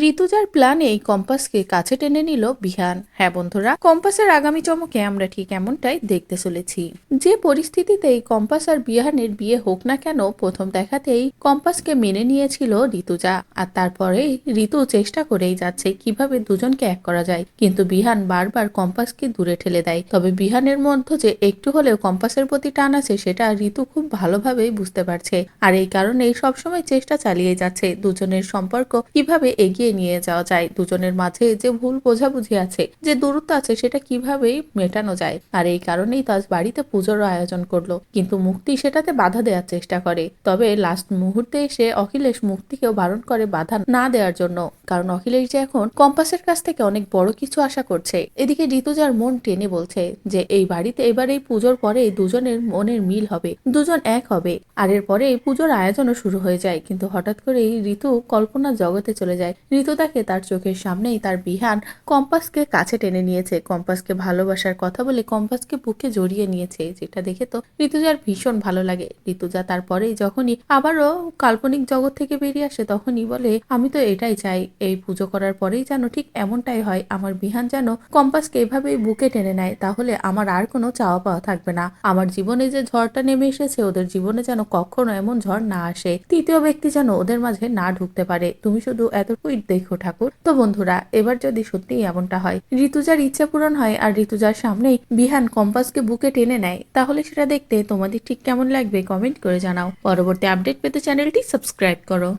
ঋতুজার প্ল্যানে এই কম্পাসকে কাছে টেনে নিল বিহান। হ্যাঁ বন্ধুরা, কম্পাসের আগামী চমকে আমরা ঠিক এমনটাই দেখতে চলেছি। যে পরিস্থিতিতে এই কম্পাস আর বিহানের বিয়ে হোক না কেন, প্রথম দেখাতেই কম্পাসকে মেনে নিয়েছিল ঋতুজা। আর তারপরে ঋতু চেষ্টা করেই যাচ্ছে কীভাবে দুজনকে এক করা যায়। কিন্তু বিহান বারবার কম্পাসকে দূরে ঠেলে দেয়। তবে বিহানের মধ্যে যে একটু হলেও কম্পাসের প্রতি টান আছে, সেটা ঋতু খুব ভালোভাবেই বুঝতে পারছে। আর এই কারণেই সবসময় চেষ্টা চালিয়ে যাচ্ছে দুজনের সম্পর্ক কীভাবে এগিয়ে নিয়ে যাওয়া যায়। দুজনের মাঝে যে ভুল বোঝাবুঝি আছে, যে দূরত্ব আছে, সেটা কীভাবে মেটানো যায়? আর এই কারণেই তাজ বাড়িতে পুজোর আয়োজন করল। কিন্তু মুক্তি সেটাতে বাধা দেওয়ার চেষ্টা করে। তবে লাস্ট মুহূর্তে এসে অখিলেশ মুক্তিকেও বারণ করে বাধা না দেওয়ার জন্য। কারণ অখিলেশ যে এখন কম্পাসের কাছ থেকে অনেক বড় কিছু আশা করছে। এদিকে ঋতুজার মন টেনে বলছে যে, এই বাড়িতে এবার এই পুজোর পরে দুজনের মনের মিল হবে। দুজন এক হবে। আর এরপরে এই পুজোর আয়োজনও শুরু হয়ে যায়। কিন্তু হঠাৎ করে এই ঋতু কল্পনার জগতে চলে যায়। ঋতু তাকে তার চোখের সামনেই তার বিহান কম্পাসকে কাছে টেনে নিয়েছে। কম্পাসকে ভালোবাসার কথা বলে কম্পাসকে বুকে জড়িয়ে নিয়েছে, যেটা দেখে তো ঋতুজার ভীষণ ভালো লাগে। ঋতুজা তারপরেই যখনই আবারও কাল্পনিক জগৎ থেকে বেরিয়ে আসে, তখনই বলে, আমি তো এটাই চাই, এই পুজো করার পরেই যেন ঠিক এমনটাই হয়। আমার বিহান যেন কম্পাসকে এভাবেই বুকে টেনে নেয়, তাহলে আমার আর কোনো চাওয়া পাওয়া থাকবে না। আমার জীবনে যে ঝড়টা নেমে এসেছে, ওদের জীবনে যেন কখনো এমন ঝড় না আসে। তৃতীয় ব্যক্তি যেন ওদের মাঝে না ঢুকতে পারে। তুমি শুধু এতটুকুই দেখো ঠাকুর। তো বন্ধুরা, এবার যদি সত্যিই এমনটা হয়, ঋতুজার ইচ্ছা পূরণ হয় আর ঋতুজার সামনেই বিহান কম্পাসকে বুকে টেনে নেয়, তাহলে সেটা দেখতে তোমাদের ঠিক কেমন লাগবে কমেন্ট করে জানাও। পরবর্তী আপডেট পেতে চ্যানেলটি সাবস্ক্রাইব করো।